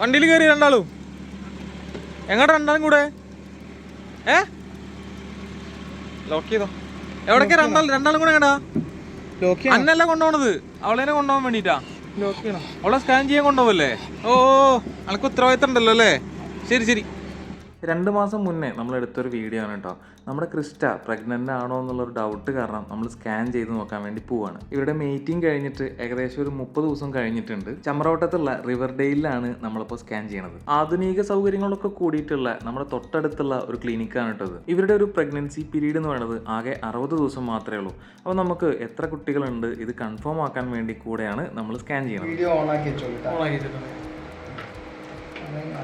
വണ്ടിയിൽ കയറി രണ്ടാളും. എങ്ങോട്ട് രണ്ടാളും കൂടെ? ഏ? ലോക്ക് ചെയ്തോ? എവിടൊക്കെ രണ്ടാളും രണ്ടാളും കൂടെ എങ്ങടാ അന്നല്ല കൊണ്ടുപോണത്? അവളേനെ കൊണ്ടുപോകാൻ വേണ്ടിട്ടാ അവളെ സ്കാൻ ചെയ്യാൻ കൊണ്ടുപോവല്ലേ? ഓ അനക്ക് ഉത്തരവാദിത്തം ഉണ്ടല്ലോ അല്ലേ? ശരി ശരി. രണ്ട് മാസം മുന്നേ നമ്മൾ എടുത്തൊരു വീഡിയോ ആണ് കേട്ടോ നമ്മുടെ ക്രിസ്റ്റ പ്രഗ്നന്റ് ആണോ എന്നുള്ളൊരു ഡൗട്ട് കാരണം നമ്മൾ സ്കാൻ ചെയ്ത് നോക്കാൻ വേണ്ടി പോവാണ്. ഇവരുടെ മീറ്റിംഗ് കഴിഞ്ഞിട്ട് ഏകദേശം ഒരു മുപ്പത് ദിവസം കഴിഞ്ഞിട്ടുണ്ട്. ചമ്രവട്ടത്തുള്ള റിവർ ഡെയിലാണ് നമ്മളിപ്പോൾ സ്കാൻ ചെയ്യണത്. ആധുനിക സൗകര്യങ്ങളൊക്കെ കൂടിയിട്ടുള്ള നമ്മുടെ തൊട്ടടുത്തുള്ള ഒരു ക്ലിനിക്കാണ് കേട്ടത് ഇവരുടെ ഒരു പ്രഗ്നൻസി പീരീഡ് എന്ന് പറയുന്നത് ആകെ അറുപത് ദിവസം മാത്രമേ ഉള്ളൂ. അപ്പോൾ നമുക്ക് എത്ര കുട്ടികളുണ്ട് ഇത് കൺഫേം ആക്കാൻ വേണ്ടി കൂടെയാണ് നമ്മൾ സ്കാൻ ചെയ്യുന്നത് വീഡിയോ ഓൺ ആക്കി ഓൺ ആക്കി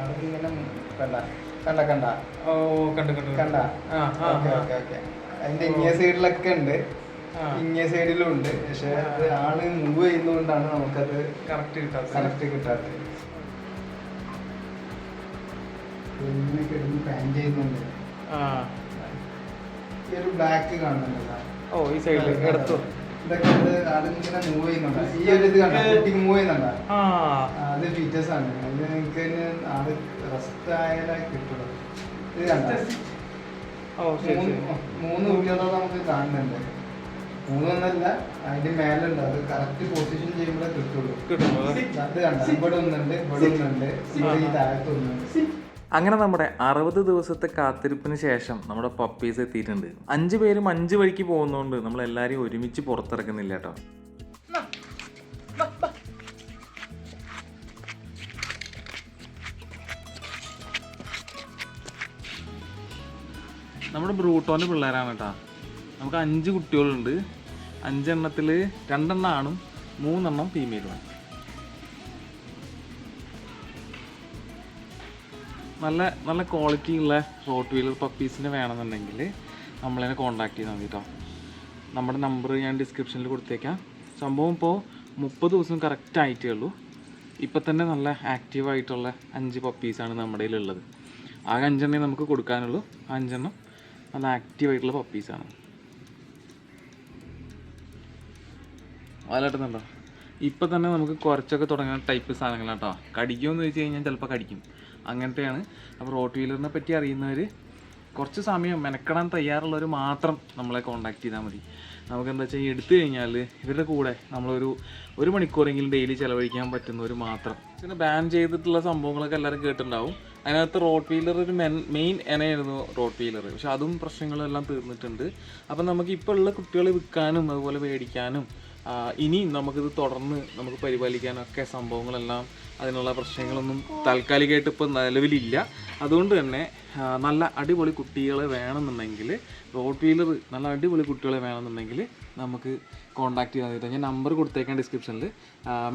ആളിങ്ങനെ കണ്ട കണ്ട. ഓ കണ്ടു കണ്ടു കണ്ട. ആ, ഓക്കേ ഓക്കെ. ഓക്കെ. അതിന്റെ ഇങ്ങേ സൈഡിലൊക്കെ ഉണ്ട്. ഇങ്ങേ സൈഡിലും ഉണ്ട് പക്ഷെ അത് ആൾ മൂവ് ചെയ്യുന്നതുകൊണ്ടാണ് നമുക്കത് കറക്റ്റ് കിട്ടാത്ത കറക്റ്റ് കിട്ടാത്തത്. ഇങ്ങനെ കിടന്ന് പാൻ ചെയ്യുന്നുണ്ട്. ഈ ഒരു ബ്ലാക്ക് കാണുന്നുണ്ടല്ലോ. ഓ ഈ സൈഡിൽ എടുത്തു. ഇതൊക്കെ ഇത് ആളിങ്ങനെ മൂവ് ചെയ്യുന്നുണ്ട്. ഈ ഒരു ഇത് കണ്ട? കുട്ടി മൂവ് ചെയ്യുന്നുണ്ടോ. അത് ഫീച്ചേഴ്സ് ആണ്. ഇത് നിങ്ങൾക്ക് ആൾ റെസ്റ്റ് ആയാലേ കിട്ടുള്ളൂ. ഇത് കണ്ടോ? മൂന്ന് കുട്ടികളോട് നമുക്ക് കാണുന്നുണ്ട്. മൂന്നൊന്നല്ല അതിന്റെ മേലുണ്ട് അത് കറക്റ്റ് പൊസിഷൻ ചെയ്യുമ്പോഴേ കിട്ടുള്ളൂ. അത് കണ്ട? ഇവിടെ ഒന്നുണ്ട് ഇവിടെ ഒന്നുണ്ട് ഇവിടെ ഈ താഴത്ത് ഒന്നുണ്ട്. അങ്ങനെ നമ്മുടെ അറുപത് ദിവസത്തെ കാത്തിരിപ്പിന് ശേഷം നമ്മുടെ പപ്പീസ് എത്തിയിട്ടുണ്ട്. അഞ്ച് പേരും അഞ്ച് വഴിക്ക് പോകുന്നതുകൊണ്ട് നമ്മൾ എല്ലാവരെയും ഒരുമിച്ച് പുറത്തിറക്കുന്നില്ല കേട്ടോ. നമ്മുടെ ബ്രൂട്ടോന്റെ പിള്ളേരാണ് കേട്ടോ. നമുക്ക് അഞ്ച് കുട്ടികളുണ്ട്. അഞ്ചെണ്ണത്തിൽ രണ്ടെണ്ണം ആണും മൂന്നെണ്ണം ഫീമെയിലുമാണ് നല്ല നല്ല ക്വാളിറ്റി ഉള്ള റോട്ട് വീലർ പപ്പീസിന് വേണമെന്നുണ്ടെങ്കിൽ നമ്മളതിനെ കോൺടാക്ട് ചെയ്താൽ മതി കേട്ടോ നമ്മുടെ നമ്പർ ഞാൻ ഡിസ്ക്രിപ്ഷനിൽ കൊടുത്തേക്കാം. സംഭവം ഇപ്പോൾ മുപ്പത് ദിവസം കറക്റ്റ് ആയിട്ടേ ഉള്ളൂ. ഇപ്പം തന്നെ നല്ല ആക്റ്റീവായിട്ടുള്ള അഞ്ച് പപ്പീസാണ് നമ്മുടെ ഉള്ളത് ആകെ അഞ്ചെണ്ണേ നമുക്ക് കൊടുക്കാനുള്ളൂ. അഞ്ചെണ്ണം നല്ല ആക്റ്റീവായിട്ടുള്ള പപ്പീസാണ് വാലാട്ടുന്നുണ്ടോ ഇപ്പം തന്നെ നമുക്ക് കുറച്ചൊക്കെ തുടങ്ങുന്ന ടൈപ്പ് സാധനങ്ങളാണ് കേട്ടോ കടിക്കുമെന്ന് ചോദിച്ചു കഴിഞ്ഞാൽ ചിലപ്പോൾ കടിക്കും. അങ്ങനത്തെയാണ്. അപ്പോൾ റോട്ട് വീലറിനെ പറ്റി അറിയുന്നവർ കുറച്ച് സമയം മെനക്കെടാൻ തയ്യാറുള്ളവർ മാത്രം നമ്മളെ കോൺടാക്ട് ചെയ്താൽ മതി. നമുക്ക് എന്താ വെച്ചാൽ എടുത്തു കഴിഞ്ഞാൽ ഇവരുടെ കൂടെ നമ്മളൊരു ഒരു മണിക്കൂറെങ്കിലും ഡെയിലി ചിലവഴിക്കാൻ പറ്റുന്നവർ മാത്രം. പിന്നെ ബാൻ ചെയ്തിട്ടുള്ള സംഭവങ്ങളൊക്കെ എല്ലാവരും കേട്ടിട്ടുണ്ടാവും. അതിനകത്ത് റോട്ട് വീലർ ഒരു മെൻ മെയിൻ ഇനയായിരുന്നു റോട്ട് വീലർ. പക്ഷെ അതും പ്രശ്നങ്ങളെല്ലാം തീർന്നിട്ടുണ്ട്. അപ്പം നമുക്ക് ഇപ്പോൾ ഉള്ള കുട്ടികളെ വിൽക്കാനും അതുപോലെ മേടിക്കാനും ഇനിയും നമുക്കിത് തുടർന്ന് നമുക്ക് പരിപാലിക്കാനൊക്കെ സംഭവങ്ങളെല്ലാം അതിനുള്ള പ്രശ്നങ്ങളൊന്നും താൽക്കാലികമായിട്ട് ഇപ്പോൾ നിലവിലില്ല. അതുകൊണ്ട് തന്നെ നല്ല അടിപൊളി കുട്ടികളെ വേണമെന്നുണ്ടെങ്കിൽ റോഡ് വീലർ നല്ല അടിപൊളി കുട്ടികളെ വേണമെന്നുണ്ടെങ്കിൽ നമുക്ക് കോൺടാക്ട് ചെയ്താൽ മതി. ഞാൻ നമ്പർ കൊടുത്തേക്കാം ഡിസ്ക്രിപ്ഷനിൽ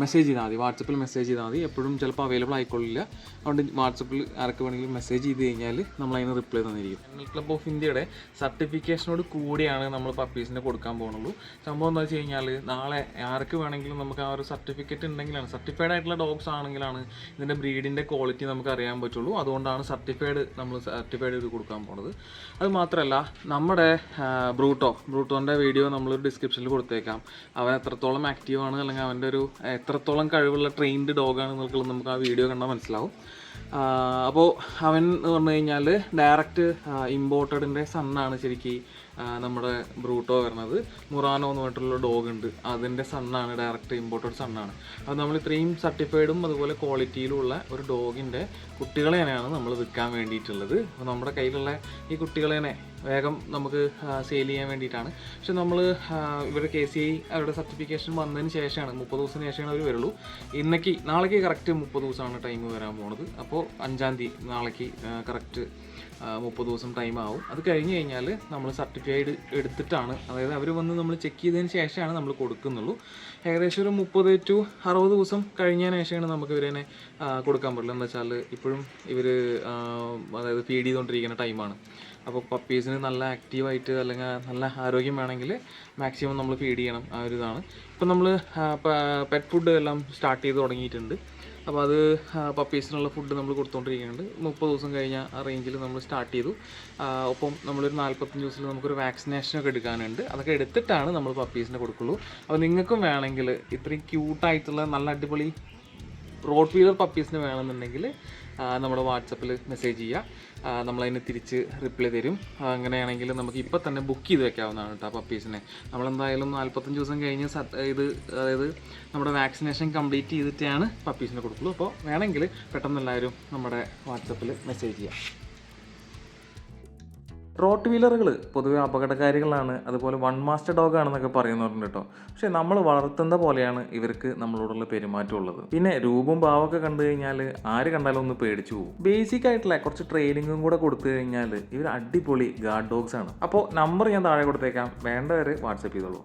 മെസ്സേജ് ചെയ്താൽ മതി. വാട്സപ്പിൽ മെസ്സേജ് ചെയ്താൽ മതി. എപ്പോഴും ചിലപ്പോൾ അവൈലബിൾ ആയിക്കൊള്ളില്ല. അതുകൊണ്ട് വാട്സപ്പിൽ ആർക്ക് വേണമെങ്കിലും മെസ്സേജ് ചെയ്ത് കഴിഞ്ഞാൽ നമ്മൾ അതിന് റിപ്ലൈ തന്നിരിക്കും. കെന്നൽ ക്ലബ് ഓഫ് ഇന്ത്യയുടെ സർട്ടിഫിക്കേഷനോട് കൂടിയാണ് നമ്മൾ പപ്പീസിനെ കൊടുക്കാൻ പോകുന്നുള്ളൂ. സംഭവം എന്താ വെച്ച് കഴിഞ്ഞാൽ നാളെ ആർക്ക് വേണമെങ്കിലും നമുക്ക് ആ ഒരു സർട്ടിഫിക്കറ്റ് ഉണ്ടെങ്കിലാണ്. സർട്ടിഫൈഡ് ആയിട്ടുള്ള ഡോഗ്സ് ആണെങ്കിലാണ് ഇതിന്റെ ബ്രീഡിന്റെ ക്വാളിറ്റി നമുക്ക് അറിയാൻ പറ്റുള്ളൂ. അതുകൊണ്ടാണ് സർട്ടിഫൈഡ് നമ്മൾ സർട്ടിഫൈഡ് ചെയ്ത് കൊടുക്കാൻ പോകുന്നത്. അത് മാത്രമല്ല നമ്മുടെ ബ്രൂട്ടോ ബ്രൂട്ടോന്റെ വീഡിയോ നമ്മൾ ഡിസ്ക്രിപ്ഷനിൽ കൊടുത്തേക്കാം. അവൻ എത്രത്തോളം ആക്റ്റീവ് ആണ് അല്ലെങ്കിൽ അവന്റെ ഒരു എത്രത്തോളം കഴിവുള്ള ട്രെയിൻഡ് ഡോഗാണ് എന്നുള്ളത് നമുക്ക് ആ വീഡിയോ കണ്ടാൽ മനസ്സിലാവും. അപ്പോൾ അവൻ എന്ന് പറഞ്ഞു കഴിഞ്ഞാൽ ഡയറക്റ്റ് ഇമ്പോർട്ടഡിന്റെ സണ്ണാണ് ശരിക്കും നമ്മുടെ ബ്രൂട്ടോ വരുന്നത്. മുറാനോ എന്ന് പറഞ്ഞിട്ടുള്ള ഡോഗ് ഉണ്ട്. അതിന്റെ സണ്ണാണ് ഡയറക്റ്റ് ഇമ്പോർട്ടഡ് സണ്ണാണ് അത് നമ്മൾ ഇത്രയും സർട്ടിഫൈഡും അതുപോലെ ക്വാളിറ്റിയിലുള്ള ഒരു ഡോഗിന്റെ കുട്ടികളെ തന്നെയാണ് നമ്മൾ വിൽക്കാൻ വേണ്ടിയിട്ടുള്ളത്. അപ്പോൾ നമ്മുടെ കയ്യിലുള്ള ഈ കുട്ടികളെ വേഗം നമുക്ക് സെയിൽ ചെയ്യാൻ വേണ്ടിയിട്ടാണ്. പക്ഷെ നമ്മൾ ഇവരുടെ കെ സി ഐ അവരുടെ സർട്ടിഫിക്കേഷൻ വന്നതിന് ശേഷമാണ് മുപ്പത് ദിവസത്തിന് ശേഷമാണ് അവർ വരുള്ളൂ. ഇന്നേക്ക് നാളേക്ക് കറക്റ്റ് മുപ്പത് ദിവസമാണ് ടൈം വരാൻ പോണത്. അപ്പോൾ അഞ്ചാം തീയതി നാളേക്ക് കറക്റ്റ് മുപ്പത് ദിവസം ടൈം ആവും. അത് കഴിഞ്ഞ് കഴിഞ്ഞാൽ നമ്മൾ സർട്ടിഫൈഡ് എടുത്തിട്ടാണ് അതായത് അവർ വന്ന് നമ്മൾ ചെക്ക് ചെയ്തതിന് ശേഷമാണ് നമ്മൾ കൊടുക്കുന്നുള്ളൂ. ഏകദേശം ഒരു മുപ്പത് ടു അറുപത് ദിവസം കഴിഞ്ഞതിന് ശേഷമാണ് നമുക്ക് ഇവരെ കൊടുക്കാൻ പറ്റുള്ളൂ. എന്താ വെച്ചാൽ ഇപ്പോഴും ഇവർ അതായത് ഫീഡ് ചെയ്തുകൊണ്ടിരിക്കുന്ന ടൈമാണ് അപ്പോൾ പപ്പീസിന് നല്ല ആക്റ്റീവായിട്ട് അല്ലെങ്കിൽ നല്ല ആരോഗ്യം വേണമെങ്കിൽ മാക്സിമം നമ്മൾ ഫീഡ് ചെയ്യണം. ആ ഒരു ഇതാണ്. ഇപ്പം നമ്മൾ പെറ്റ് ഫുഡ് എല്ലാം സ്റ്റാർട്ട് ചെയ്ത് തുടങ്ങിയിട്ടുണ്ട്. അപ്പോൾ അത് പപ്പീസിനുള്ള ഫുഡ് നമ്മൾ കൊടുത്തുകൊണ്ടിരിക്കുന്നുണ്ട് മുപ്പത് ദിവസം കഴിഞ്ഞ റേഞ്ചിൽ നമ്മൾ സ്റ്റാർട്ട് ചെയ്തു. ഒപ്പം നമ്മളൊരു നാൽപ്പത്തഞ്ച് ദിവസത്തിൽ നമുക്കൊരു വാക്സിനേഷനൊക്കെ എടുക്കാനുണ്ട്. അതൊക്കെ എടുത്തിട്ടാണ് നമ്മൾ പപ്പീസിനെ കൊടുക്കുള്ളൂ. അപ്പോൾ നിങ്ങൾക്കും വേണമെങ്കിൽ ഇത്രയും ക്യൂട്ടായിട്ടുള്ള നല്ല അടിപൊളി റോഡ് വീലർ പപ്പീസിന് വേണമെന്നുണ്ടെങ്കിൽ നമ്മുടെ വാട്സപ്പിൽ മെസ്സേജ് ചെയ്യുക നമ്മളതിനെ തിരിച്ച് റിപ്ലൈ തരും. അങ്ങനെയാണെങ്കിൽ നമുക്ക് ഇപ്പോൾ തന്നെ ബുക്ക് ചെയ്ത് വെക്കാവുന്നതാണ് കേട്ടോ പപ്പീസിനെ. നമ്മളെന്തായാലും നാൽപ്പത്തഞ്ച് ദിവസം കഴിഞ്ഞ് ഇത് അതായത് നമ്മുടെ വാക്സിനേഷൻ കംപ്ലീറ്റ് ചെയ്തിട്ടാണ് പപ്പീസിനെ കൊടുക്കുള്ളൂ. അപ്പോൾ വേണമെങ്കിൽ പെട്ടെന്ന് എല്ലാവരും നമ്മുടെ വാട്സപ്പിൽ മെസ്സേജ് ചെയ്യാം. റോട്ട് വീലറുകൾ പൊതുവെ അപകടകാരികളാണ്. അതുപോലെ വൺ മാസ്റ്റർ ഡോഗ് ആണെന്നൊക്കെ പറയുന്നവരുണ്ട് കേട്ടോ. പക്ഷെ നമ്മൾ വളർത്തുന്ന പോലെയാണ് ഇവർക്ക് നമ്മളോടുള്ള പെരുമാറ്റം ഉള്ളത് പിന്നെ രൂപം ഭാവമൊക്കെ കണ്ടു കഴിഞ്ഞാൽ ആര് കണ്ടാലും ഒന്ന് പേടിച്ചു പോകും. ബേസിക് ആയിട്ടുള്ള കുറച്ച് ട്രെയിനിങ്ങും കൂടെ കൊടുത്തു കഴിഞ്ഞാൽ ഇവർ അടിപൊളി ഗാർഡ് ഡോഗ്സ് ആണ്. അപ്പോൾ നമ്പർ ഞാൻ താഴെ കൊടുത്തേക്കാം. വേണ്ടവർ വാട്സപ്പ് ചെയ്തോളൂ.